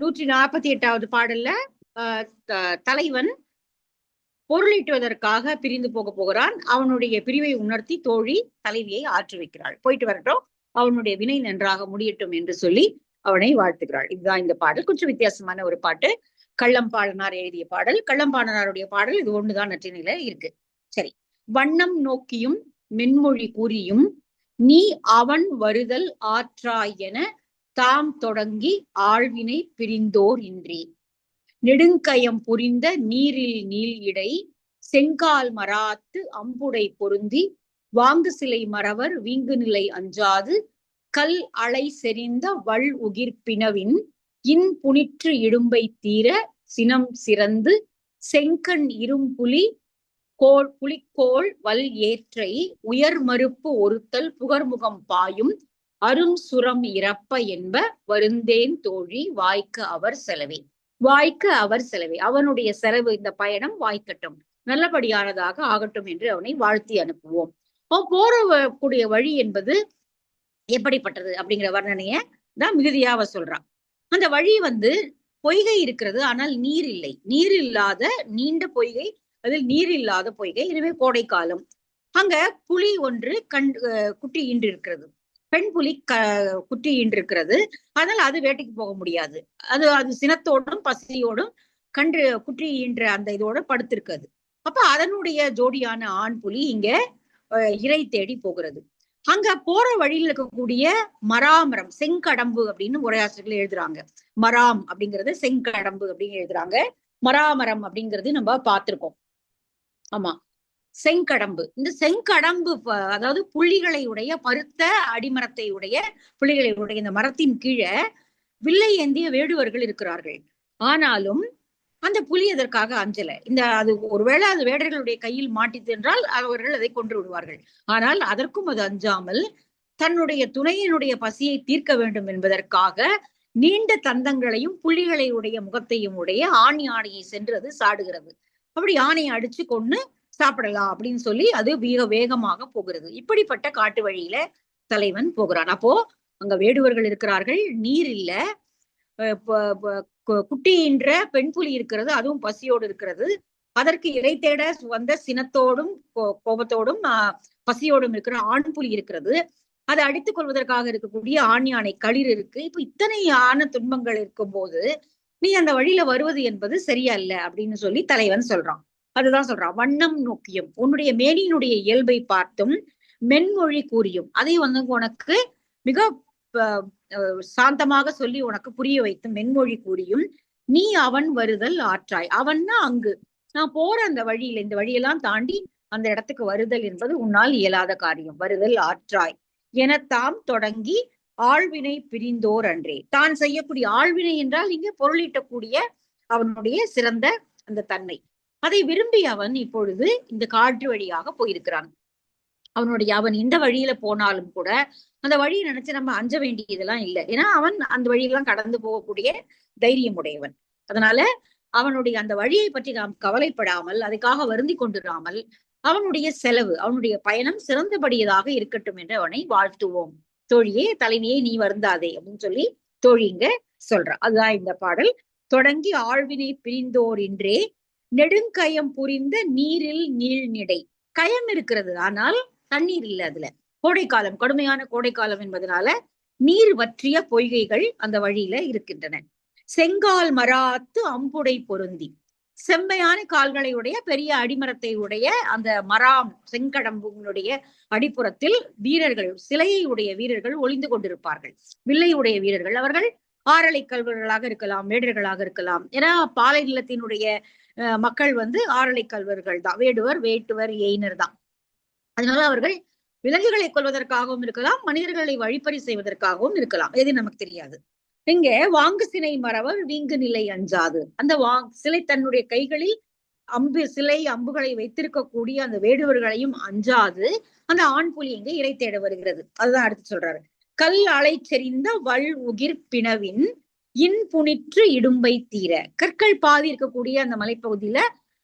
நூற்றி நாற்பத்தி எட்டாவது பாடல்ல ஆஹ் தலைவன் பொருளீட்டுவதற்காக பிரிந்து போக போகிறான். அவனுடைய பிரிவை உணர்த்தி தோழி தலைவியை ஆற்றி வைக்கிறாள். போயிட்டு வரட்டும். அவனுடைய வினை நன்றாக முடியட்டும் என்று சொல்லி அவனை வாழ்த்துகிறாள். இதுதான் இந்த பாடல். கொஞ்சம் வித்தியாசமான ஒரு பாட்டு. கள்ளம்பாளனார் எழுதிய பாடல். கள்ளம்பாளனாருடைய பாடல் இது ஒண்ணுதான் நற்றினில இருக்கு. சரி. வண்ணம் நோக்கியும் மென்மொழி கூறியும் நீ அவன் வருதல் ஆற்றாய் என தாம் தொடங்கி ஆழ்வினை பிரிந்தோர் இன்றி. நெடுங்கயம் புரிந்த நீரில் நீள் இடை செங்கால் மராத்து அம்புடை பொருந்தி வாங்கு சிலை மறவர் வீங்கு நிலை அஞ்சாது கல் அலை செறிந்த வள் உகிர்ப்பினவின் இன் புனிற்று இடும்பை தீர சினம் சிறந்து செங்கண் இரும்புலி கோள் புலிக்கோள் வல் ஏற்றை உயர் மறுப்பு ஒருத்தல் புகர்முகம் பாயும் அரும் சுரம் இறப்ப என்ப வருந்தேன் தோழி வாய்க்கு அவர் செலவே. வாய்க்கு அவர் செலவே. அவனுடைய செலவு இந்த பயணம் வாய்க்கட்டும். நல்லபடியானதாக ஆகட்டும் என்று அவனை வாழ்த்தி அனுப்புவோம். அவன் போற வழி என்பது எப்படிப்பட்டது அப்படிங்கிற வர்ணனைய தான் மிகுதியாக சொல்றான் அந்த வழி வந்து பொய்கை இருக்கிறது ஆனால் நீர் இல்லை. நீர் இல்லாத நீண்ட பொய்கை அதில் நீர் இல்லாத பொய்கை எனவே கோடை காலம் அங்க புலி ஒன்று கண் அஹ் குட்டி ஈன்று இருக்கிறது. பெண் புலி க குட்டி ஈன்று இருக்கிறது அதனால அது வேட்டைக்கு போக முடியாது. அது அது சினத்தோடும் பசியோடும் கன்று குட்டியின்ற அந்த இதோட படுத்திருக்கிறது. அப்ப அதனுடைய ஜோடியான ஆண் புலி இங்க இறை இரை தேடி போகிறது. அங்க போற வழியில் இருக்கக்கூடிய மராமரம் செங்கடம்பு அப்படின்னு உரையாசிரியர்கள் எழுதுறாங்க. மராம் அப்படிங்கறது செங்கடம்பு அப்படின்னு எழுதுறாங்க. மராமரம் அப்படிங்கிறது நம்ம பார்த்திருக்கோம். ஆமா. செங்கடம்பு. இந்த செங்கடம்பு அதாவது புள்ளிகளை உடைய பருத்த அடிமரத்தை உடைய புள்ளிகளை உடைய இந்த மரத்தின் கீழே வில்லை ஏந்திய வேடுவர்கள் இருக்கிறார்கள். ஆனாலும் அந்த புலி அதற்காக அஞ்சல? இந்த அது ஒருவேளை அது வேடர்களுடைய கையில் மாட்டித்து என்றால் அவர்கள் அதை கொன்று விடுவார்கள். ஆனால் அதற்கும் அது அஞ்சாமல் தன்னுடைய துணையினுடைய பசியை தீர்க்க வேண்டும் என்பதற்காக நீண்ட தந்தங்களையும் புள்ளிகளை உடைய முகத்தையும் உடைய ஆண் யானையை சென்று அது சாடுகிறது. அப்படி யானையை அடிச்சு கொண்டு சாப்பிடலாம் அப்படின்னு சொல்லி அது மிக வேகமாக போகிறது. இப்படிப்பட்ட காட்டு வழியில தலைவன் போகிறான். அப்போ அங்க வேடுவர்கள் இருக்கிறார்கள். நீர் இல்ல. குட்டின்ற குட்டியின்ற பெண் புலி இருக்கிறது. அதுவும் பசியோடு இருக்கிறது. அதற்கு இறை தேட வந்த சினத்தோடும் கோ- கோபத்தோடும் பசியோடும் இருக்கிற ஆண் புலி இருக்கிறது. அதை அடித்துக் கொள்வதற்காக இருக்கக்கூடிய ஆண் யானை களிர் இருக்கு. இப்ப இத்தனை ஆன துன்பங்கள் இருக்கும்போது நீ அந்த வழியில வருவது என்பது சரியா இல்ல அப்படின்னு சொல்லி தலைவன் சொல்றான். அதுதான் சொல்றான் வண்ணம் நோக்கியும் உன்னுடைய மேனியினுடைய இயல்பை பார்த்தும் மென்மொழி கூறியும். அதை வந்து உனக்கு மிக சாந்தமாக சொல்லி உனக்கு புரிய வைத்து மென்மொழி கூறியும் நீ அவன் வருதல் ஆற்றாய். அவன்னா அங்கு. நான் போற அந்த வழியில இந்த வழியெல்லாம் தாண்டி அந்த இடத்துக்கு வருதல் என்பது உன்னால் இயலாத காரியம். வருதல் ஆற்றாய். எனத்தாம் தொடங்கி ஆழ்வினை பிரிந்தோர் அன்றே. தான் செய்யக்கூடிய ஆழ்வினை என்றால் இங்கே பொருளீட்டக்கூடிய அவனுடைய சிறந்த அந்த தன்மை. அதை விரும்பி அவன் இப்பொழுது இந்த காற்று வழியாக போயிருக்கிறான். அவனுடைய அவன் இந்த வழியில போனாலும் கூட அந்த வழியை நினைச்சு நம்ம அஞ்ச வேண்டியதெல்லாம் இல்லை. ஏன்னா அவன் அந்த வழியெல்லாம் கடந்து போகக்கூடிய தைரியம் உடையவன் அதனால அவனுடைய அந்த வழியை பற்றி நாம் கவலைப்படாமல் அதுக்காக வருந்தி கொண்டிராமல் அவனுடைய செலவு அவனுடைய பயணம் சிறந்தபடியதாக இருக்கட்டும் என்று அவனை வாழ்த்துவோம். தோழியே தலைமையே நீ வருந்தாதே அப்படின்னு சொல்லி தோழி இங்க அதுதான் இந்த பாடல். தொடங்கி ஆழ்வினை பிரிந்தோர் இன்றே நெடுங்கயம் புரிந்த நீரில் நீழ்நிடை கயம் இருக்கிறது. ஆனால் தண்ணீர் இல்லை அதுல. கோடைக்காலம் கடுமையான கோடைக்காலம் என்பதனால நீர் வற்றிய பொய்கைகள் அந்த வழியில இருக்கின்றன. செங்கால் மராத்து அம்புடை பொருந்தி. செம்மையான கால்களை உடைய பெரிய அடிமரத்தை உடைய அந்த மராம் செங்கடம்புடைய அடிப்புறத்தில் வீரர்கள் சிலையை உடைய வீரர்கள் ஒளிந்து கொண்டிருப்பார்கள். வில்லை உடைய வீரர்கள். அவர்கள் ஆரலை கல்வர்களாக இருக்கலாம் வேடர்களாக இருக்கலாம். ஏன்னா பாலை நிலத்தினுடைய மக்கள் வந்து ஆரலை கல்வர்கள் தான். வேடுவர் வேட்டுவர் எயினர் தான். அதனால அவர்கள் விலங்குகளை கொல்வதற்காகவும் இருக்கலாம் மனிதர்களை வழிப்பறி செய்வதற்காகவும் இருக்கலாம். எது நமக்கு தெரியாது. இங்க வாங்கு சினை மறவர் வீங்கு நிலை அஞ்சாது. அந்த வா சிலை தன்னுடைய கைகளில் அம்பு சிலை அம்புகளை வைத்திருக்கக்கூடிய அந்த வேடுவர்களையும் அஞ்சாது. அந்த ஆண் புலி இங்க இறை தேட வருகிறது. அதுதான் அடுத்து சொல்றாரு. கல் அலை செறிந்த வள் உகிர் பிணவின் இன்புணிற்று இடும்பை தீர. கற்கள் பாதி இருக்கக்கூடிய அந்த மலைப்பகுதியில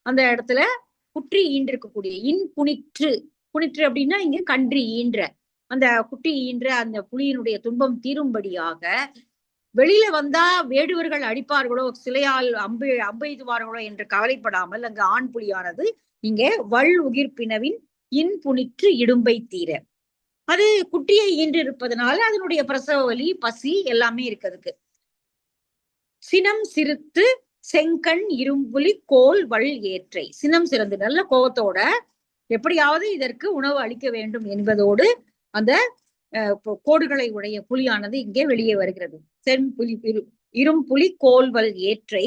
அந்த இடத்துல குற்றி ஈன்று இருக்கக்கூடிய புனிற்று. புனிற்று அப்படின்னா இங்க கன்றி ஈன்ற. அந்த குட்டி ஈன்ற அந்த புலியினுடைய துன்பம் தீரும்படியாக வெளியில வந்தா வேடுவர்கள் அடிப்பார்களோ சிலையால் அம்பு அம்பெய்துவார்களோ என்று கவலைப்படாமல் அங்கு ஆண் புலியானது இங்கே வள் உகிர் பிணவின் இன்புணிற்று இடும்பை தீர. அது குட்டியை ஈன்றிருப்பதனால அதனுடைய பிரசவ வலி பசி எல்லாமே இருக்கு அதுக்கு. சினம் சிரித்து செங்கண் இரும்புலி கோல் வள் ஏற்றை. சினம் சிறந்து நல்ல கோபத்தோட எப்படியாவது இதற்கு உணவு அளிக்க வேண்டும் என்பதோடு அந்த அஹ், கோடுகளை உடைய புலியானது இங்கே வெளியே வருகிறது. செம்புலி இரு- இரும்புலி கோல்வல் ஏற்றை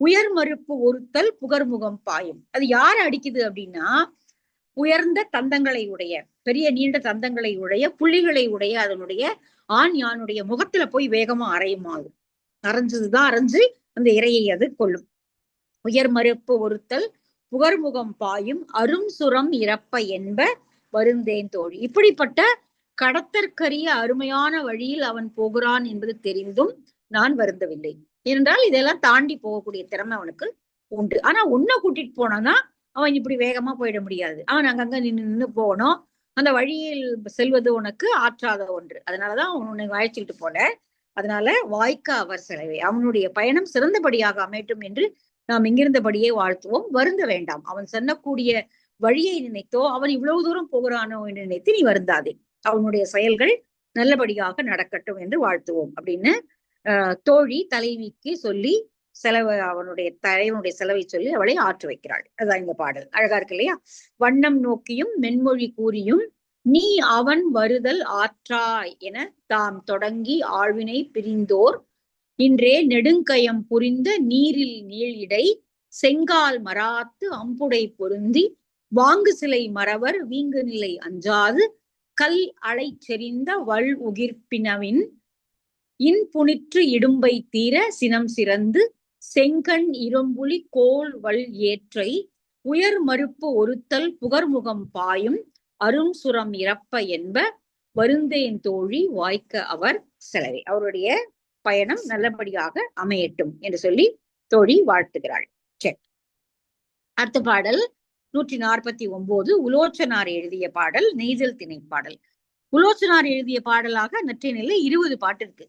உயர் மறுப்பு ஒருத்தல் புகர்முகம் பாயும். அது யார் அடிக்குது அப்படின்னா உயர்ந்த தந்தங்களை உடைய பெரிய நீண்ட தந்தங்களை உடைய புள்ளிகளை உடைய அதனுடைய ஆண் யானுடைய முகத்துல போய் வேகமா அரையுமா அரைஞ்சதுதான் அரைஞ்சு அந்த இரையை அது கொள்ளும் உயர் மறுப்பு ஒருத்தல் புகர்முகம் பாயும் அரும் சுரம் இறப்ப என்ப வருந்தேன் தோழி. இப்படிப்பட்ட கடத்தற்கரிய அருமையான வழியில் அவன் போகிறான் என்பது தெரிந்தும் நான் வருந்தவில்லை. ஏனென்றால் இதெல்லாம் தாண்டி போகக்கூடிய திறமை அவனுக்கு உண்டு. ஆனா உன்னை கூட்டிட்டு போனான்னா அவன் இப்படி வேகமா போயிட முடியாது. அவன் அங்கங்க நின்னு நின்னு போகணும். அந்த வழியில் செல்வது உனக்கு ஆற்றாத ஒன்று. அதனாலதான் அவன் உன்னை அழைச்சிக்கிட்டு போல. அதனால வாய்க்கா அவர் செலவே. அவனுடைய பயணம் சிறந்தபடியாக அமையட்டும் என்று நாம் இங்கிருந்தபடியே வாழ்த்துவோம். வருந்த வேண்டாம். அவன் செல்லக்கூடிய வழியை நினைத்தோ அவன் இவ்வளவு தூரம் போகிறானோ என்று நினைத்து நீ வருந்தாதே. அவனுடைய செயல்கள் நல்லபடியாக நடக்கட்டும் என்று வாழ்த்துவோம். அப்படின்னு ஆஹ் தோழி தலைவிக்கு சொல்லி செலவு அவனுடைய தலைவனுடைய செலவை சொல்லி அவளை ஆற்று வைக்கிறாள். அதான் இந்த பாடல். அழகா இருக்கு இல்லையா? வண்ணம் நோக்கியும் மென்மொழி கூறியும் நீ அவன் வருதல் ஆற்றாய் என தாம் தொடங்கி ஆழ்வினை பிரிந்தோர். இன்றே நெடுங்கயம் புரிந்த நீரில் நீளிடை செங்கால் மராத்து அம்புடை பொருந்தி வாங்கு சிலை மறவர் வீங்கு நிலை அஞ்சாது கல் அலை செறிந்த வள் உகிர்ப்பினவின் இன்புணிற்று இடும்பை தீர சினம் சிறந்து செங்கண் இரும்புலி கோல் வள் ஏற்றை உயர் மறுப்பு ஒருத்தல் புகர்முகம் பாயும் அரும் சுரம் இறப்ப என்ப வருந்தேன் தோழி வாய்க்க அவர் செலவே அவருடைய பயணம் நல்லபடியாக அமையட்டும் என்று சொல்லி தோழி வாழ்த்துகிறாள். சரி. அடுத்த பாடல் நூற்றி நாற்பத்தி ஒன்பது உலோச்சனார் எழுதிய பாடல் நெய்தல் திணை பாடல் உலோச்சனார் எழுதிய பாடலாக நற்றினில இருபது பாட்டு இருக்கு.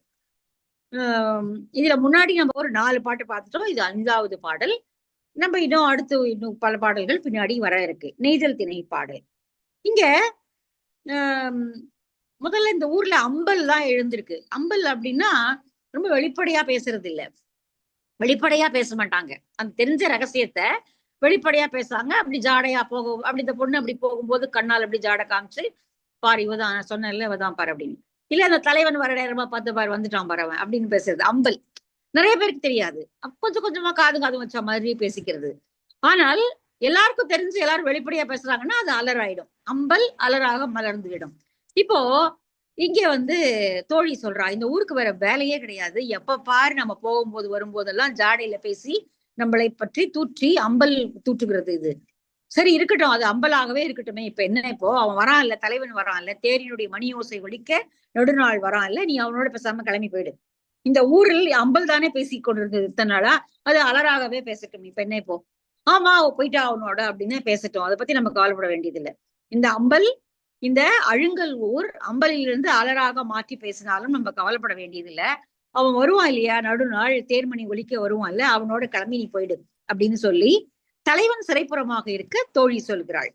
ஆஹ் இதுல முன்னாடி நம்ம ஒரு நாலு பாட்டு பார்த்துட்டோம். இது அஞ்சாவது பாடல். நம்ம இன்னும் அடுத்து இன்னும் பல பாடல்கள் பின்னாடி வர இருக்கு. நெய்தல் திணை பாடல் இங்க ஆஹ் முதல்ல இந்த ஊர்ல அம்பல் தான் எழுந்திருக்கு. அம்பல் அப்படின்னா ரொம்ப வெளிப்படையா பேசுறது இல்ல. வெளிப்படையா பேச மாட்டாங்க. அந்த தெரிஞ்ச ரகசியத்தை வெளிப்படையா பேசுறாங்க. அப்படி ஜாடையா போகும் அப்படி இந்த பொண்ணு அப்படி போகும்போது கண்ணால் அப்படி ஜாடை காமிச்சு பாரு இவதான் சொன்னேன்ல இவதான் பாரு அப்படின்னு. இல்ல அந்த தலைவன் வர நேரமா பார்த்து பாரு வந்துட்டான் பாரு அவன் அப்படின்னு பேசுறது. அம்பல். நிறைய பேருக்கு தெரியாது. அப்ப கொஞ்சம் கொஞ்சமா காது காது வச்ச மாதிரி பேசிக்கிறது. ஆனால் எல்லாருக்கும் தெரிஞ்சு எல்லாரும் வெளிப்படையா பேசுறாங்கன்னா அது அலராயிடும் அம்பல் அலராக மலர்ந்து விடும் இப்போ இங்க வந்து தோழி சொல்றா இந்த ஊருக்கு வேற வேலையே கிடையாது. எப்ப பாரு நம்ம போகும்போது வரும்போதெல்லாம் ஜாடையில பேசி நம்மளை பற்றி தூற்றி அம்பல் தூற்றுகிறது இது. சரி இருக்கட்டும். அது அம்பலாகவே இருக்கட்டுமே. இப்ப என்ன இப்போ? அவன் வரான் இல்ல தலைவன் வரான் இல்ல தேரினுடைய மணி ஓசை ஒழிக்க நெடுநாள் வரான் இல்ல நீ அவனோட பேசாம கிளம்பி போயிடு. இந்த ஊரில் அம்பல் தானே பேசி கொண்டிருந்தது இத்தனை நாளா? அது அலராகவே பேசட்டும். இப்ப என்ன இப்போ? ஆமா அவ போயிட்டா அவனோட அப்படின்னு பேசட்டும். அதை பத்தி நம்ம கவலைப்பட வேண்டியதில்லை. இந்த அம்பல் இந்த அழுங்கல் ஊர் அம்பலிலிருந்து அலராக மாற்றி பேசினாலும் நம்ம கவலைப்பட வேண்டியதில்லை. அவன் வருவான் இல்லையா? நடுநாள் தேர்மணி ஒலிக்க வருவான் இல்ல? அவனோட கிளம்பி நீ போயிடு அப்படின்னு சொல்லி தலைவன் சிறைப்புறமாக இருக்க தோழி சொல்கிறாள்.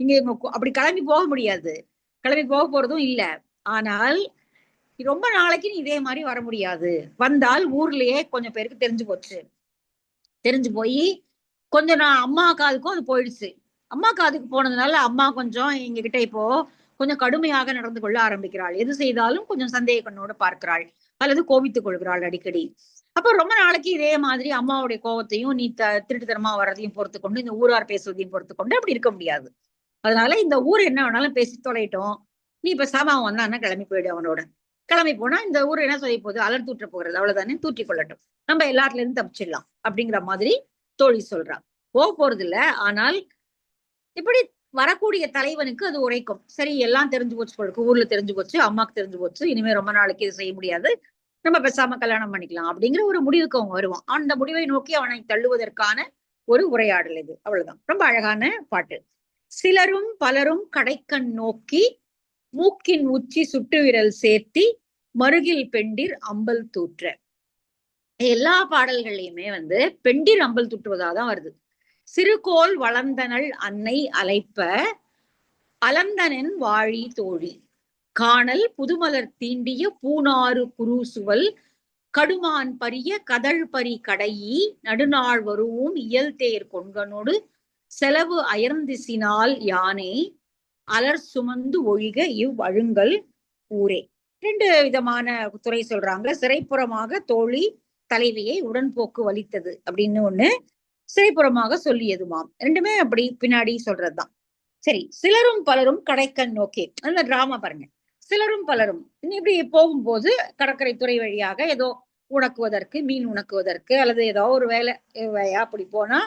இங்க அப்படி கிளம்பி போக முடியாது. கிளம்பி போக போறதும் இல்ல. ஆனால் ரொம்ப நாளைக்கு நீ இதே மாதிரி வர முடியாது. வந்தால் ஊர்லயே கொஞ்சம் பேருக்கு தெரிஞ்சு போச்சு. தெரிஞ்சு போய் கொஞ்சம் நான் அம்மா காதுக்கும் அது போயிடுச்சு. அம்மா காதுக்கு போனதுனால அம்மா கொஞ்சம் எங்ககிட்ட இப்போ கொஞ்சம் கடுமையாக நடந்து கொள்ள ஆரம்பிக்கிறாள். எது செய்தாலும் கொஞ்சம் சந்தேக கண்ணோட பார்க்கிறாள். அல்லது கோபித்துக் கொள்கிறாள் அடிக்கடி. அப்ப ரொம்ப நாளைக்கு இதே மாதிரி அம்மாவுடைய கோபத்தையும் நீ த திருட்டுத்தனமா வர்றதையும் பொறுத்து கொண்டு இந்த ஊரார் பேசுவதையும் பொறுத்து கொண்டு அப்படி இருக்க முடியாது. அதனால இந்த ஊர் என்ன வேணாலும் பேசி தொலைட்டோம் நீ இப்ப அவன் வந்தான்னா கிளம்பி போயிடு அவனோட. கிளம்பி போனா இந்த ஊர் என்ன சொல்லி போகுது? அலர் தூற்ற போகிறது. அவ்வளவுதானே? தூற்றி கொள்ளட்டும். நம்ம எல்லாத்துல இருந்து தப்பிச்சிடலாம். அப்படிங்கிற மாதிரி தோழி சொல்றா. போக போறது இல்ல ஆனால் இப்படி வரக்கூடிய தலைவனுக்கு அது உரைக்கும். சரி எல்லாம் தெரிஞ்சு போச்சு போலுக்கு ஊர்ல தெரிஞ்சு போச்சு அம்மாக்கு தெரிஞ்சு போச்சு. இனிமே ரொம்ப நாளைக்கு இது செய்ய முடியாது. நம்ம பேசாம கல்யாணம் பண்ணிக்கலாம். அப்படிங்கிற ஒரு முடிவுக்கு அவங்க வருவான். அந்த முடிவை நோக்கி அவனை தள்ளுவதற்கான ஒரு உரையாடல் இது. அவ்வளவுதான். ரொம்ப அழகான பாட்டு. சிலரும் பலரும் கடைக்கண் நோக்கி மூக்கின் உச்சி சுட்டு விரல் சேர்த்தி மருகில் பெண்டிர் அம்பல் தூற்ற. எல்லா பாடல்கள்லயுமே வந்து பெண்டிர் அம்பல் தான் வருது. சிறுகோல் வளர்ந்தனள் அன்னை அலைப்ப அலந்தனின் வாழி தோழி. காணல் புதுமலர் தீண்டிய பூனாறு குருசுவல் கடுமான் பரிய கதழ் பரி கடையி நடுநாள் வருவும் இயல் தேர் கொண்கனோடு செலவு அயர்ந்திசினால் யானே அலர் சுமந்து ஒழிக இவ் அழுங்கல் ஊரே. ரெண்டு விதமான துறை சொல்றாங்க. சிறைப்புறமாக தோழி தலைவியை உடன்போக்கு வலித்தது அப்படின்னு ஒண்ணு சிறைப்புறமாக சொல்லியதுமாம். ரெண்டுமே அப்படி பின்னாடி சொல்றதுதான். சரி சிலரும் பலரும் கடைக்கண் நோக்கி அந்த டிராமா பாருங்க. சிலரும் பலரும் இப்படி போகும்போது கடற்கரை துறை வழியாக ஏதோ உணக்குவதற்கு மீன் உணக்குவதற்கு அல்லது ஏதோ ஒரு வேலை அப்படி போனா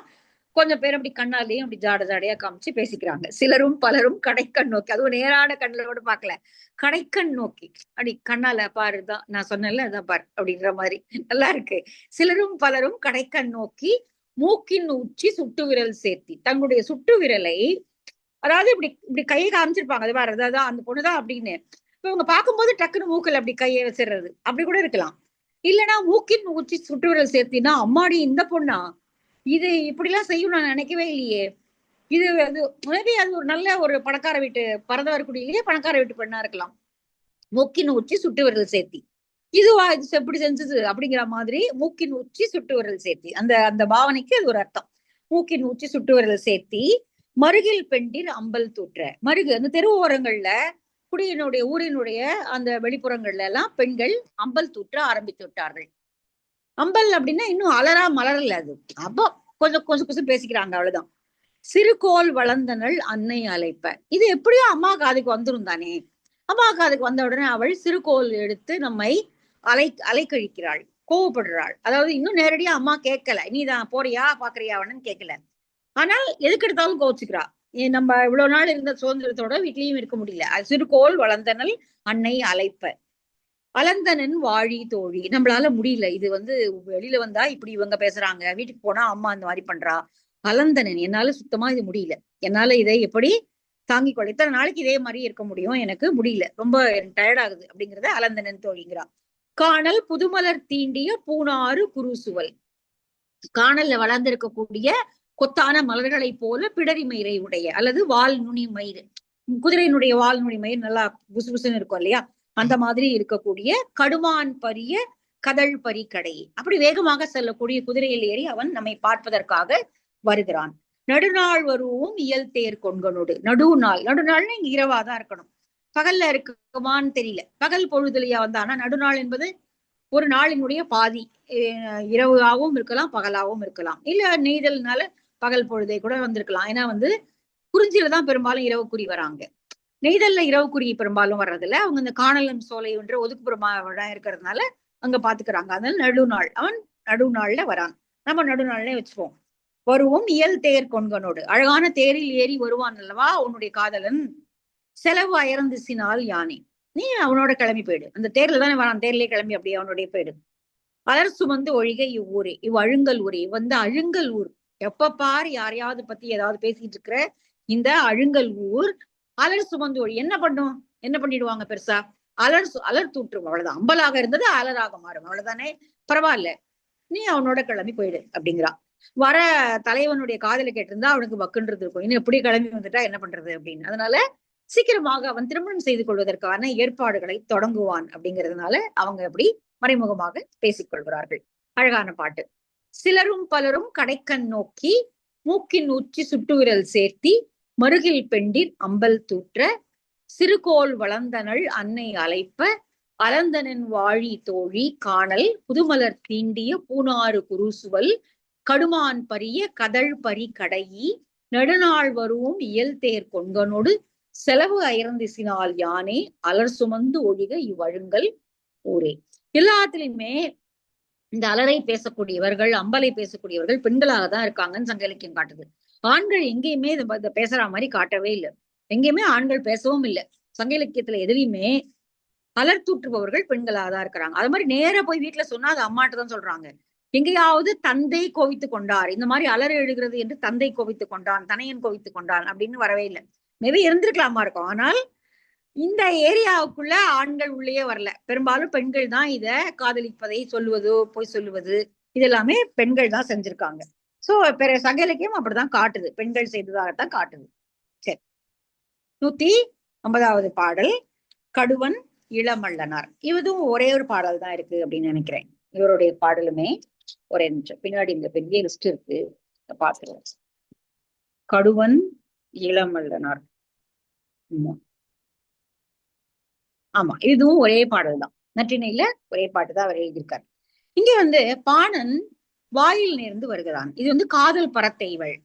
கொஞ்சம் பேர் அப்படி கண்ணாலேயும் அப்படி ஜாட ஜாடையா காமிச்சு பேசிக்கிறாங்க. சிலரும் பலரும் கடைக்கண் நோக்கி அதுவும் நேரான கண்ணில் கூட பார்க்கல. கடைக்கண் நோக்கி. அப்படி கண்ணால பாருதான் நான் சொன்னேன்ல அதான் பாரு அப்படின்ற மாதிரி. நல்லா இருக்கு. சிலரும் பலரும் கடைக்கண் நோக்கி மூக்கின் உச்சி சுட்டு விரல் சேர்த்தி தங்களுடைய சுட்டு விரலை அதாவது இப்படி இப்படி கையை காமிச்சிருப்பாங்க. அது பாரு அதாவது அந்த பொண்ணுதான் அப்படின்னு. இப்ப இவங்க பார்க்கும்போது டக்குன்னு மூக்கல் அப்படி கையை வச்சிடுறது. அப்படி கூட இருக்கலாம். இல்லைன்னா மூக்கின் உச்சி சுட்டு விரல் சேர்த்தினா அம்மாடி இந்த பொண்ணா? இது இப்படிலாம் செய்யும் நான் நினைக்கவே இல்லையே. இது அது மேபி அது ஒரு நல்ல ஒரு பணக்கார வீட்டு பரதவர் குடியிலேயே பணக்கார வீட்டு பெண்ணா இருக்கலாம். மூக்கின் உச்சி சுட்டு விரல் சேர்த்தி. இதுவா இது எப்படி செஞ்சது அப்படிங்கிற மாதிரி மூக்கின் உச்சி சுட்டு விரல் சேர்த்தி. அந்த அந்த பாவனைக்கு அது ஒரு அர்த்தம். மூக்கின் உச்சி சுட்டு விரல் சேர்த்தி மருகில் பெண்டின் அம்பல் தூற்ற. மருகு அந்த தெரு ஓரங்கள்ல குடியினுடைய ஊரினுடைய அந்த வெளிப்புறங்கள்ல எல்லாம் பெண்கள் அம்பல் தூற்ற ஆரம்பித்து விட்டார்கள். அம்பல் அப்படின்னா இன்னும் அலரா மலரல அது. அப்போ கொஞ்சம் கொஞ்சம் கொஞ்சம் பேசிக்கிறாங்க அவ்வளவுதான். சிறுகோல் வளர்ந்தனள் அன்னை அழைப்ப. இது எப்படியோ அம்மா காதுக்கு வந்துரும் தானே. அம்மா காதுக்கு வந்த உடனே அவள் சிறுகோல் எடுத்து நம்மை அலை அலைக்கழிக்கிறாள் கோவப்படுறாள். அதாவது இன்னும் நேரடியா அம்மா கேட்கல. நீ தான் போறியா? பாக்குறியாவன்னு கேட்கல. ஆனால் எதுக்கு எடுத்தாலும் கோவிச்சுக்கிறா. நம்ம இவ்வளவு நாள் இருந்த சுதந்திரத்தோட வீட்லயும் இருக்க முடியல. அது சிறுகோல் வளர்ந்தனல் அன்னை அழைப்ப. அலந்தனன் வாழி தோழி. நம்மளால முடியல. இது வந்து வெளியில வந்தா இப்படி இவங்க பேசுறாங்க. வீட்டுக்கு போனா அம்மா அந்த மாதிரி பண்றா. அலந்தனன் என்னால சுத்தமா இது முடியல. என்னால இதை எப்படி தாங்கிக் கொள்ள இத்தனை நாளைக்கு இதே மாதிரி இருக்க முடியும்? எனக்கு முடியல. ரொம்ப டயர்ட் ஆகுது அப்படிங்கறத அலந்தனன் தோழிங்கிறா. காணல் புதுமலர் தீண்டிய பூனாறு குருசுவல். காணல்ல வளர்ந்திருக்கக்கூடிய கொத்தான மலர்களை போல பிடரி மயிரை உடைய அல்லது வால் நுனி மயிறு குதிரையினுடைய வால் நுனி மயிர் நல்லா புசு புசுன்னு இருக்கும் இல்லையா? அந்த மாதிரி இருக்கக்கூடிய கடுமான் பரிய கதழ் பரி கடை அப்படி வேகமாக செல்லக்கூடிய குதிரையில் ஏறி அவன் நம்மை பார்ப்பதற்காக வருகிறான். நடுநாள் வருவோம் இயல் தேர் கொண்கனோடு. நடுநாள் நடுநாள்னு இங்க இரவாதான் இருக்கணும். பகல்ல இருக்குமான்னு தெரியல. பகல் பொழுதுலையா வந்தானா நடுநாள் என்பது ஒரு நாளினுடைய பாதி. இரவாகவும் இருக்கலாம் பகலாகவும் இருக்கலாம். இல்ல நெய்தல்னால பகல் பொழுதை கூட வந்திருக்கலாம். ஏன்னா வந்து குறிஞ்சியில தான் பெரும்பாலும் இரவு குறி வராங்க. நெய்தல்ல இரவு குறி பெரும்பாலும் வர்றதில்ல. அவங்க இந்த காணலம் சோலைன்ற ஒன்று இருக்கிறதுனால அங்க பாத்துக்கிறாங்க. அதனால நடுநாள் அவன் நடுநாள்ல வரான். நம்ம நடுநாள்னே வச்சுப்போம். வருவோம் இயல் தேர் கொண்கனோடு. அழகான தேரில் ஏறி வருவான் அல்லவா? உன்னுடைய காதலன். செலவு அயர்ந்துசினால் யானை. நீ அவனோட கிளம்பி போயிடு. அந்த தேர்ல தானே வரான். தேர்லயே கிளம்பி அப்படியே அவனுடைய போயிடு. அலர் சுமந்து ஒழிக இவ்வூரே. இவ் அழுங்கல் ஊரே. வந்து அழுங்கல் ஊர். எப்ப பார் யாரையாவது பத்தி ஏதாவது பேசிட்டு இருக்கிற இந்த அழுங்கல் ஊர் அலர் சுமந்து ஒழி என்ன பண்ணும்? என்ன பண்ணிடுவாங்க பெருசா? அலர் அலர் தூற்றும் அவ்வளவுதான். அம்பலாக இருந்தது அலராக மாறும். அவ்வளவுதானே? பரவாயில்ல. நீ அவனோட கிளம்பி போயிடு அப்படிங்கிறான் வர தலைவனுடைய காதல கேட்டிருந்தா அவனுக்கு வக்குன்றது இருக்கும். இன்னும் எப்படி கிளம்பி வந்துட்டா என்ன பண்றது அப்படின்னு. அதனால சீக்கிரமாக அவன் திருமணம் செய்து கொள்வதற்கான ஏற்பாடுகளை தொடங்குவான் அப்படிங்கிறதுனால அவங்க அப்படி மறைமுகமாக பேசிக் கொள்கிறார்கள். அழகான பாட்டு. சிலரும் பலரும் கடைக்கண் நோக்கி மூக்கின் உச்சி சுட்டு விரல் சேர்த்தி மருகில் பெண்டிர் அம்பல் தூற்ற சிறுகோல் வளர்ந்தனள் அன்னை அழைப்ப அலந்தனன் வாழி தோழி காணல் புதுமலர் தீண்டிய பூனாறு குருசுவல் கடுமான் பரிய கதழ் பரி கடையி நெடுநாள் வருவும் இயல் தேர் கொண்கனோடு செலவு அயர்ந்திசினால் யானே அலர் சுமந்து ஒழிக இவ்வழுங்கல் ஊரே. எல்லாத்துலயுமே இந்த அலரை பேசக்கூடியவர்கள் அம்பலை பேசக்கூடியவர்கள் பெண்களாக தான் இருக்காங்கன்னு சங்க இலக்கியம் காட்டுது. ஆண்கள் எங்கேயுமே இதை பேசுற மாதிரி காட்டவே இல்லை. எங்கேயுமே ஆண்கள் பேசவும் இல்லை. சங்க இலக்கியத்துல எதுலையுமே அலர் தூற்றுபவர்கள் பெண்களாக தான் இருக்கிறாங்க. அது மாதிரி நேர போய் வீட்டுல சொன்னா அது அம்மாட்ட தான் சொல்றாங்க. எங்கேயாவது தந்தை கோவித்து கொண்டார். இந்த மாதிரி அலர் எழுகிறது என்று தந்தை கோவித்து கொண்டான் தனையன் கோவித்து கொண்டான் அப்படின்னு வரவே இல்லை. மேபி இருந்திருக்கலாமா இருக்கும். ஆனால் இந்த ஏரியாவுக்குள்ள ஆண்கள் உள்ளே வரல. பெரும்பாலும் பெண்கள் தான் இத காதலிப்பதை சொல்லுவது போய் சொல்லுவது. இதெல்லாமே பெண்கள் தான் செஞ்சிருக்காங்க. சோ பெரிய சங்க இலக்கியம் அப்படிதான் காட்டுது. பெண்கள் செய்ததாகத்தான் காட்டுது. சரி. நூத்தி ஐம்பதாவது பாடல் கடுவன் இளமல்லனார். இதுவும் ஒரே ஒரு பாடல் தான் இருக்கு அப்படின்னு நினைக்கிறேன். இவருடைய பாடலுமே ஒரே நிமிஷம். பின்னாடி இந்த பெரிய லிஸ்ட் இருக்கு. பாத்துருவோம் கடுவன் இளமல்லனார். ஆமா. ஆமா இதுவும் ஒரே பாடல் தான் நற்றினையில ஒரே பாட்டு தான் அவர் எழுதியிருக்காரு. இங்க வந்து பாணன் வாயில் நேர்ந்து வருகிறான். இது வந்து காதல் பரத்தைவள்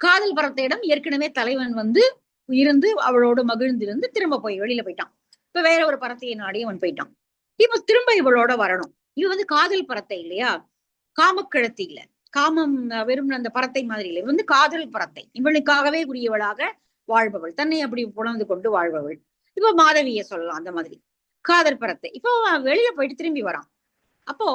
காதல் பரத்தையிடம் ஏற்கனவே தலைவன் வந்து இருந்து அவளோடு மகிழ்ந்திருந்து திரும்ப போய் வெளியில போயிட்டான். இப்ப வேற ஒரு பரத்தையை நாடி அவன் போயிட்டான். இப்ப திரும்ப இவளோட வரணும். இது வந்து காதல் பரத்தை இல்லையா? காமக்கிழத்தி இல்ல. காமம் வெறும் அந்த பரத்தை மாதிரி இல்லை. இது வந்து காதல் பரத்தை. இவளுக்காகவே உரியவளாக வாழ்பவள். தன்னை அப்படி புணர்ந்து கொண்டு வாழ்பவள். இப்ப மாதவிய சொல்லலாம் அந்த மாதிரி. காதல் பரத்தை. இப்போ வெளியில போயிட்டு திரும்பி வரான். அப்போ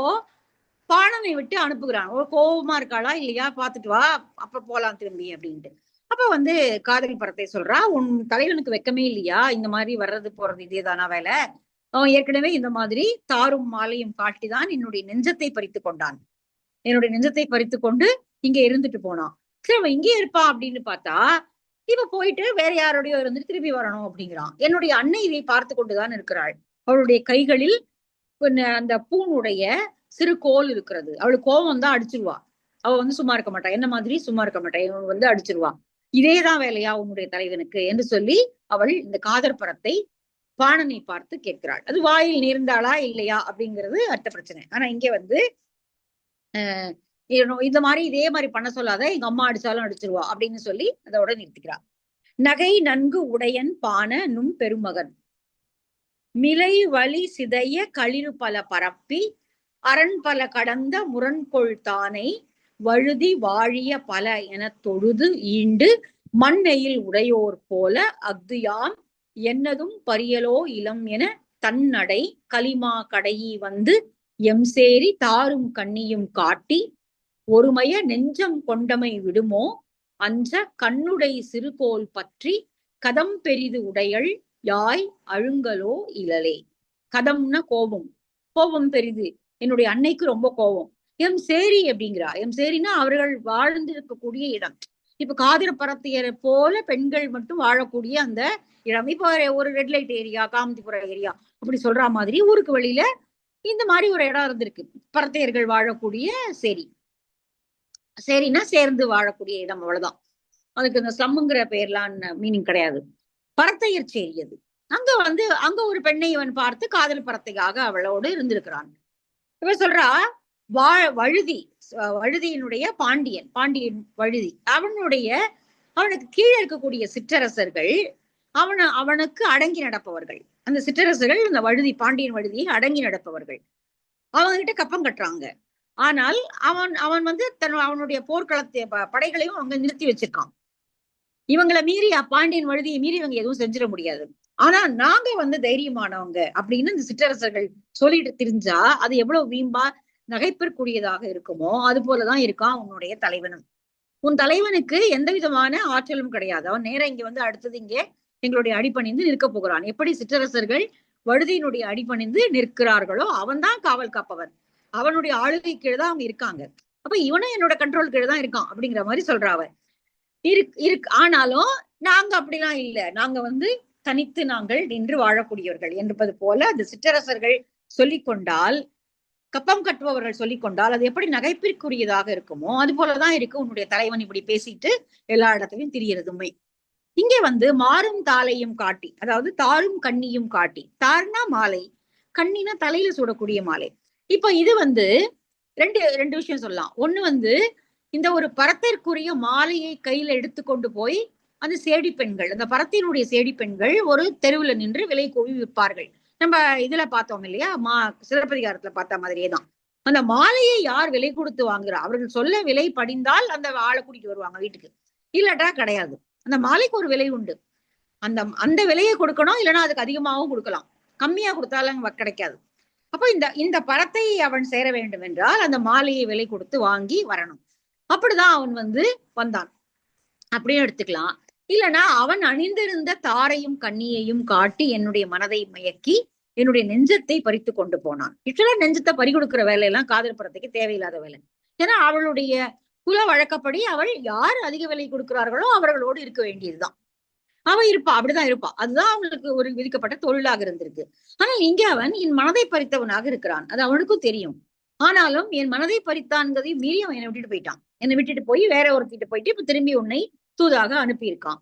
பாணனை விட்டு அனுப்புகிறான். கோபமா இருக்காளா? இல்லையா? பாத்துட்டு வா. அப்ப போலாம் திரும்பி அப்படின்ட்டு. அப்ப வந்து காதல் படத்தை சொல்றா. உன் தலைவனுக்கு வெக்கமே இல்லையா? இந்த மாதிரி வர்றது போறது இதேதானா வேலை? அவன் ஏற்கனவே இந்த மாதிரி தாரும் மாலையும் காட்டிதான் என்னுடைய நெஞ்சத்தை பறித்து கொண்டான். என்னுடைய நெஞ்சத்தை பறித்து கொண்டு இங்க இருந்துட்டு போனான். சரி அவன் இங்கே இருப்பா அப்படின்னு பார்த்தா இவ போயிட்டு வேற யாரோடய இருந்துட்டு திருப்பி வரணும் அப்படிங்கிறான். என்னுடைய அன்னை இதை பார்த்து கொண்டுதான் இருக்கிறாள். அவளுடைய கைகளில் அந்த பூனுடைய சிறு கோல் இருக்கிறது. அவளுக்கு கோபம் தான் அடிச்சிருவா. அவ வந்து சும்மா இருக்க மாட்டா. என்ன மாதிரி? சும்மா இருக்க மாட்டா. இவன் வந்து அடிச்சிருவா. இதேதான் வேலையா உன்னுடைய தலைவனுக்கு என்று சொல்லி அவள் இந்த காதர் பரத்தை பாணனை பார்த்து கேட்கிறாள். அது வாயில் நேர்ந்தாளா இல்லையா அப்படிங்கிறது அடுத்த பிரச்சனை. ஆனா இங்க வந்து ஆஹ் இந்த மாதிரி இதே மாதிரி பண்ண சொல்லாத எங்க அம்மா அடிச்சாலும் அடிச்சிருவா அப்படின்னு சொல்லி அதோட நிறுத்திக்கிறா நகை நன்கு உடையன் பான நும் பெருமகன். மிலை வழி சிதைய களிறு பல பரப்பி அரண் பல கடந்த முரண்கொள் தானை வழுதி வாழிய பல என தொழுது ஈண்டு மண்ணெயில் உடையோர் போல அஃதுயாம் என்னதும் பரியலோ இளம் என தன்னடை களிமா கடையி வந்து எம்சேரி தாரும் கண்ணியும் காட்டி ஒருமைய நெஞ்சம் கொண்டமை விடுமோ? அஞ்ச கண்ணுடை சிறுகோல் பற்றி கதம் பெரிது உடையள் யாய் அழுங்கலோ இழலே கதம்னா கோபம் கோபம் பெரிது என்னுடைய அன்னைக்கு ரொம்ப கோபம் எம் சேரி அப்படிங்கிறா எம் சேரினா அவர்கள் வாழ்ந்து இருக்கக்கூடிய இடம். இப்ப காதிர பரத்தியரை போல பெண்கள் மட்டும் வாழக்கூடிய அந்த இடம். இப்போ ஒரு red light area Kamathipura area அப்படி சொல்ற மாதிரி ஊருக்கு வெளியில இந்த மாதிரி ஒரு இடம் இருந்திருக்கு. பரத்தையர்கள் வாழக்கூடிய சேரி. சரின்னா சேர்ந்து வாழக்கூடிய இடம் அவ்வளவுதான். அதுக்கு இந்த ஸ்லம்ங்கிற பெயர்லாம் மீனிங் கிடையாது. பரத்தையர் சேரி அது. அங்க வந்து அங்க ஒரு பெண்ணை இவன் பார்த்து காதல் பரத்தையாக அவளோடு இருந்திருக்கிறான். இவன் சொல்றா வா வழுதி வழுதியினுடைய பாண்டியன் பாண்டியன் வழுதி. அவனுடைய அவனுக்கு கீழே இருக்கக்கூடிய சிற்றரசர்கள் அவன அவனுக்கு அடங்கி நடப்பவர்கள். அந்த சிற்றரசர்கள் இந்த வழுதி பாண்டியன் வழுதியை அடங்கி நடப்பவர்கள். அவங்க கிட்ட கப்பம் கட்டுறாங்க. ஆனால் அவன் அவன் வந்து தன் அவனுடைய போர்க்களத்தை படைகளையும் அவங்க நிறுத்தி வச்சிருக்கான். இவங்களை மீறி பாண்டியன் வழுதியை மீறி இவங்க எதுவும் செஞ்சிட முடியாது. ஆனா நாங்க வந்து தைரியமானவங்க அப்படின்னு இந்த சிற்றரசர்கள் சொல்லிட்டு தெரிஞ்சா அது எவ்வளவு வீம்பா நகைப்பிற்குரியதாக இருக்குமோ அது போலதான் இருக்கான் உன்னுடைய தலைவனும். உன் தலைவனுக்கு எந்த விதமான ஆற்றலும் கிடையாது. அவன் நேரம் இங்க வந்து அடுத்தது இங்கே எங்களுடைய அடிப்பணிந்து நிற்க போகிறான். எப்படி சிற்றரசர்கள் வழுதியினுடைய அடிப்பணிந்து நிற்கிறார்களோ அவன் தான் காவல் காப்பவன். அவனுடைய ஆளுகை கீழே தான் அவங்க இருக்காங்க. அப்ப இவனும் என்னோட கண்ட்ரோல் கீழே தான் இருக்கான் அப்படிங்கிற மாதிரி சொல்றா அவன். இருக்கு இருக்கு ஆனாலும் நாங்க அப்படிலாம் இல்லை. நாங்க வந்து தனித்து நாங்கள் நின்று வாழக்கூடியவர்கள் என்பது போல அந்த சிற்றரசர்கள் சொல்லிக்கொண்டால் கப்பம் கட்டுபவர்கள் சொல்லிக்கொண்டால் அது எப்படி நகைப்பிற்குரியதாக இருக்குமோ அது போலதான் இருக்கு. உன்னுடைய தலைவன் இப்படி பேசிட்டு எல்லா இடத்தையும் திரியறதுமே இங்கே வந்து மாறும் தாளையும் காட்டி அதாவது தாரும் கண்ணியும் காட்டி தார்னா மாலை கண்ணினா தலையில சூடக்கூடிய மாலை. இப்ப இது வந்து ரெண்டு ரெண்டு விஷயம் சொல்லலாம். ஒண்ணு வந்து இந்த ஒரு பரத்திற்குரிய மாலையை கையில எடுத்துக்கொண்டு போய் அந்த சேடி பெண்கள் அந்த பரத்தினுடைய சேடி பெண்கள் ஒரு தெருவுல நின்று விலை கூவி விற்பார்கள். நம்ம இதுல பார்த்தோம் இல்லையா? மா சிலப்பதிகாரத்துல பார்த்த மாதிரியே தான் அந்த மாலையை யார் விலை கொடுத்து வாங்குறா அவர்கள் சொல்ல விலை படிந்தால் அந்த ஆளை கூட்டிட்டு வருவாங்க வீட்டுக்கு. இல்லட்டா கிடையாது. அந்த மாலைக்கு ஒரு விலை உண்டு. அந்த அந்த விலையை கொடுக்கணும் இல்லைன்னா அதுக்கு அதிகமாகவும் கொடுக்கலாம். கம்மியா கொடுத்தாலும் கிடைக்காது. அப்போ இந்த இந்த பழத்தை அவன் சேர வேண்டும் என்றால் அந்த மாலையை விலை கொடுத்து வாங்கி வரணும். அப்படிதான் அவன் வந்து வந்தான். அப்படின்னு எடுத்துக்கலாம். இல்லனா அவன் அணிந்திருந்த தாரையும் கண்ணியையும் காட்டி என்னுடைய மனதை மயக்கி என்னுடைய நெஞ்சத்தை பறித்து கொண்டு போனான். ஆக்சுவலா நெஞ்சத்தை பறி கொடுக்கிற வேலையெல்லாம் காதல் படத்துக்கு தேவையில்லாத வேலை. ஏன்னா அவளுடைய குல வழக்கப்படி அவள் யார் அதிக விலை கொடுக்கிறார்களோ அவர்களோடு இருக்க வேண்டியதுதான். அவ இருப்பா அப்படிதான் இருப்பா. அதுதான் அவங்களுக்கு ஒரு விதிக்கப்பட்ட தொழிலாக இருந்திருக்கு. ஆனா இங்க அவன் என் மனதை பறித்தவனாக இருக்கிறான். அது அவனுக்கும் தெரியும். ஆனாலும் என் மனதை பறித்தான்கிறதை மீறி அவன் என்னை விட்டுட்டு போயிட்டான். என்னை விட்டுட்டு போய் வேற ஒருத்திட்டு போயிட்டு இப்ப திரும்பி உன்னை தூதாக அனுப்பியிருக்கான்.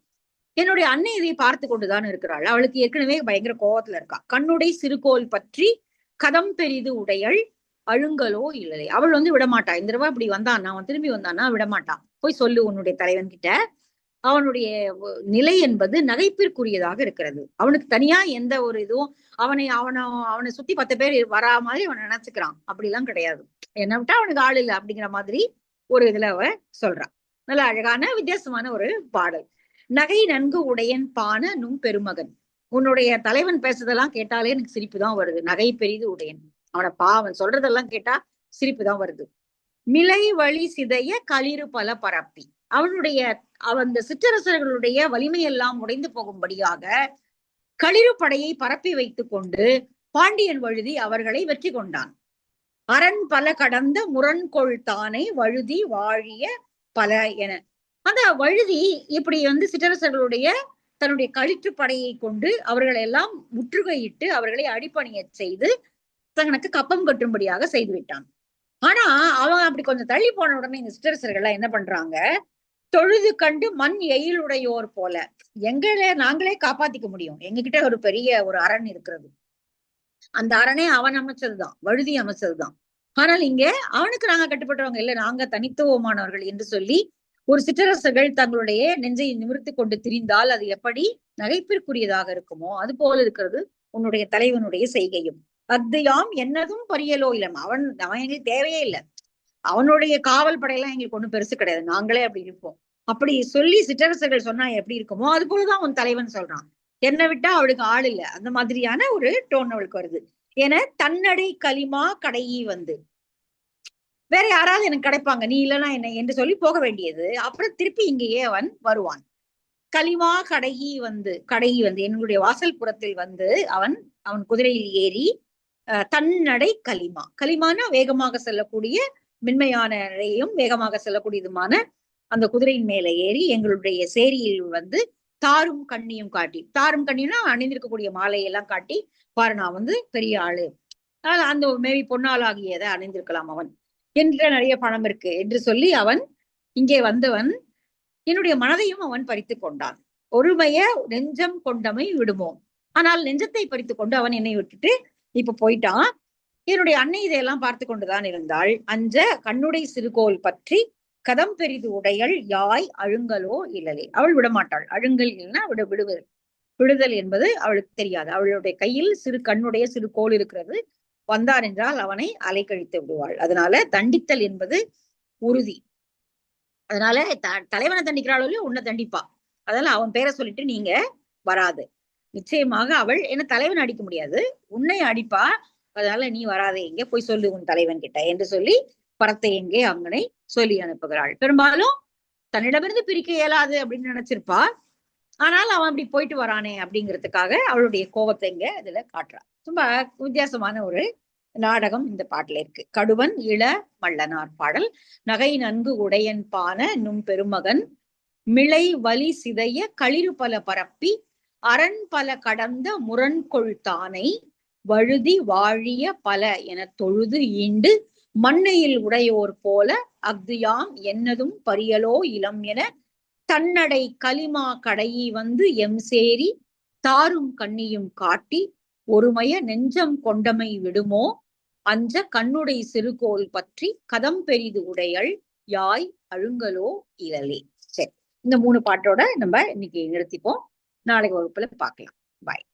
என்னுடைய அன்னை இதை பார்த்து கொண்டுதான் இருக்கிறாள். அவளுக்கு ஏற்கனவே பயங்கர கோபத்துல இருக்கா. கண்ணுடை சிறுகோல் பற்றி கதம் பெரிது உடையள் அழுங்கலோ இல்லை. அவள் வந்து விடமாட்டா. இந்த தடவை இப்படி வந்தான் அவன் திரும்பி வந்தான்னா விடமாட்டான் போய் சொல்லு உன்னுடைய தலைவன் கிட்ட அவனுடைய நிலை என்பது நகைப்பிற்குரியதாக இருக்கிறது. அவனுக்கு தனியா எந்த ஒரு இதுவும் அவனை அவனை அவனை சுத்தி பத்து பேர் வரா மாதிரி அவன் நினைச்சுக்கிறான். அப்படிலாம் கிடையாது. என்ன விட்டா அவனுக்கு ஆள் இல்லை அப்படிங்கிற மாதிரி ஒரு இதுல அவ சொல்றான். நல்ல அழகான வித்தியாசமான ஒரு பாடல். நகை நன்கு உடையன் பான நும் பெருமகன். உன்னுடைய தலைவன் பேசுறதெல்லாம் கேட்டாலே எனக்கு சிரிப்பு தான் வருது. நகை பெரிது உடையன். அவனை பாவன் சொல்றதெல்லாம் கேட்டா சிரிப்பு தான் வருது. மிலை வழி சிதைய களிறு பல பரப்பி. அவனுடைய அவன் அந்த சிற்றரசர்களுடைய வலிமையெல்லாம் உடைந்து போகும்படியாக களிறு படையை பரப்பி வைத்துக் கொண்டு பாண்டியன் வழுதி அவர்களை வெற்றி கொண்டான். அரண் பல கடந்த முரண்கொள் தானே வழுதி வாழிய பல என. அந்த வழுதி இப்படி வந்து சிற்றரசர்களுடைய தன்னுடைய கழிற்று படையை கொண்டு அவர்களை எல்லாம் முற்றுகையிட்டு அவர்களை அடிப்பணிய செய்து தனக்கு கப்பம் கட்டும்படியாக செய்து விட்டான். ஆனா அவன் அப்படி கொஞ்சம் தள்ளி போன உடனே இந்த சிற்றரசர்கள் என்ன பண்றாங்க? தொழுது கண்டு மண் எயிலுடையோர் போல. எங்களை நாங்களே காப்பாத்திக்க முடியும். எங்ககிட்ட ஒரு பெரிய ஒரு அரண் இருக்கிறது. அந்த அரணே அவன் அமைச்சதுதான். வழுதி அமைச்சதுதான். ஆனால் இங்க அவனுக்கு நாங்க கட்டுப்பட்டவங்க இல்ல நாங்க தனித்துவமானவர்கள் என்று சொல்லி ஒரு சிற்றரசர்கள் தங்களுடைய நெஞ்சை நிமிர்த்தி கொண்டு திரிந்தால் அது எப்படி நகைப்பிற்குரியதாக இருக்குமோ அது போல இருக்கிறது உன்னுடைய தலைவனுடைய செய்கையும். அத்தையாம் என்னதும் பரியலோ இல்லம் அவன் அவன் எங்களுக்கு தேவையே இல்லை. அவனுடைய காவல் படையெல்லாம் எங்களுக்கு ஒண்ணும் பெருசு கிடையாது. நாங்களே அப்படி இருப்போம். அப்படி சொல்லி சிற்றரசர்கள் சொன்னா எப்படி இருக்குமோ அது போலதான் உன் தலைவன் சொல்றான். என்னை விட்டா அவளுக்கு ஆள் இல்ல. அந்த மாதிரியான ஒரு டோன் அவளுக்கு வருது. என தன்னடை களிமா கடையி வந்து. வேற யாராவது எனக்கு கிடைப்பாங்க நீ இல்லைன்னா என்ன என்று சொல்லி போக வேண்டியது. அப்புறம் திருப்பி இங்கேயே அவன் வருவான். களிமா கடையி வந்து கடையி வந்து என்னுடைய வாசல் புறத்தில் வந்து அவன் அவன் குதிரையில் ஏறி அஹ், தன்னடை களிமா. களிமானா வேகமாக செல்லக்கூடிய மென்மையான நடையும் வேகமாக செல்லக்கூடியதுமான அந்த குதிரையின் மேல ஏறி எங்களுடைய சேரியில் வந்து தாரும் கண்ணியும் காட்டி. தாரும் கண்ணினா அணிந்திருக்கக்கூடிய மாலையெல்லாம் காட்டி பாரு நான் வந்து பெரிய ஆளு. அந்த மேவி பொன்னாளாகியதை அணிந்திருக்கலாம் அவன். என்ற நிறைய பணம் இருக்கு என்று சொல்லி அவன் இங்கே வந்தவன் என்னுடைய மனதையும் அவன் பறித்து கொண்டான். ஒருமைய நெஞ்சம் கொண்டமை விடுமோம் ஆனால் நெஞ்சத்தை பறித்து கொண்டு அவன் என்னை விட்டுட்டு இப்ப போயிட்டான். என்னுடைய அன்னை இதையெல்லாம் பார்த்து கொண்டுதான் இருந்தாள். அஞ்ச கண்ணுடை சிறுகோல் பற்றி கதம் பெரிது உடையள் யாய் அழுங்கலோ இல்லலே. அவள் விடமாட்டாள். அழுங்கல் இல்லைன்னா விட விடுவது. விடுதல் என்பது அவளுக்கு தெரியாது. அவளுடைய கையில் சிறு கண்ணுடைய சிறு கோல் இருக்கிறது. வந்தார் என்றால் அவனை அலைக்கழித்து விடுவாள். அதனால தண்டித்தல் என்பது உறுதி. அதனால த- தலைவனை தண்டிக்கிறாளோ இல்லையோ உன்னை தண்டிப்பா. அதனால அவன் பேரை சொல்லிட்டு நீங்க வராது. நிச்சயமாக அவள் என்ன தலைவன் அடிக்க முடியாது. உன்னை அடிப்பா. அதனால நீ வராதே. இங்க போய் சொல்லு உன் தலைவன் கிட்ட என்று சொல்லி பரத்தை எங்கே அங்கனை சொல்லி அனுப்புகிறாள். பெரும்பாலும் தன்னிடமிருந்து பிரிக்க இயலாது அப்படின்னு நினைச்சிருப்பா. ஆனால் அவன் அப்படி போயிட்டு வரானே அப்படிங்கிறதுக்காக அவளுடைய கோபத்தை இங்க இதுல காட்டுறா ரொம்ப வித்தியாசமான ஒரு நாடகம் இந்த பாட்டுல இருக்கு. கடுவன் இள மல்லனார் பாடல். நகை நன்கு உடையன் பான நும் பெருமகன். மிளை வலி சிதைய களிறு பல பரப்பி. அரண் பல கடந்த முரண்கொள் தானை. வழுதி வாழிய பல என தொழுது ஈண்டு. மண்ணையில் உடையோர் போல அஃதியாம் என்னதும் பரியலோ இளம் என தன்னடை களிமா கடையி வந்து எம் சேரி தாரும் கண்ணியும் காட்டி ஒருமய நெஞ்சம் கொண்டமை விடுமோ? அஞ்ச கண்ணுடை சிறுகோல் பற்றி கதம் பெரிது உடையள் யாய் அழுங்கலோ இழலே சரி இந்த மூணு பாட்டோட நம்ம இன்னைக்கு நிறுத்திப்போம். நாளைக்கு வகுப்புல பார்க்கலாம். பாய்.